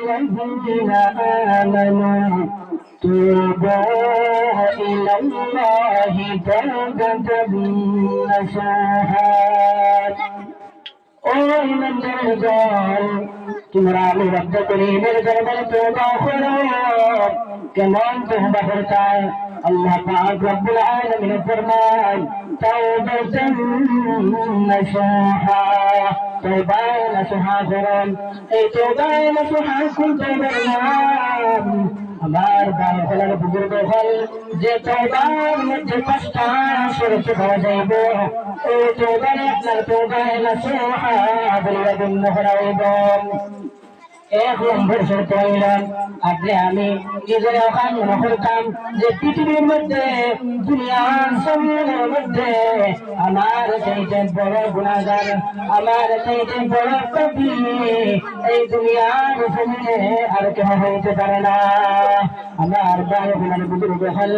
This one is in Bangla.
الذين آمنوا توبوا إلى الله توبة نصوحا ও ইমানদার দল তোমরা আমি রব্দ করিমের দরবারে তোবা করো কেমন তোবা করতায় আল্লাহ পাক রব্বুল আলামিন ফরমান তাওবাতান নাসুহা তোবা নাসুহা করুন এই তোবা নাসুহা কোন তোবার নাম আমার গান ফেলার বুজুর্গ হল যে তোবার মধ্যে পাঁচটা শরত পাওয়া যাইব ও তোবার আপনার তোবায় নাসুহা বলিয়া গণ্য করা হইব এক নম্বর শর্ত হইলাম আপনি আমি নিজের ওখান মনে করতাম যে পৃথিবীর মধ্যে, দুনিয়ার সময়ের মধ্যে, আমার চাইতে বড় গুণাগার, আমার চাইতে বড় কবি, এই দুনিয়ার আর কেউ হইতে পারে না। আমার বড় গুণার বুজুর্গ হল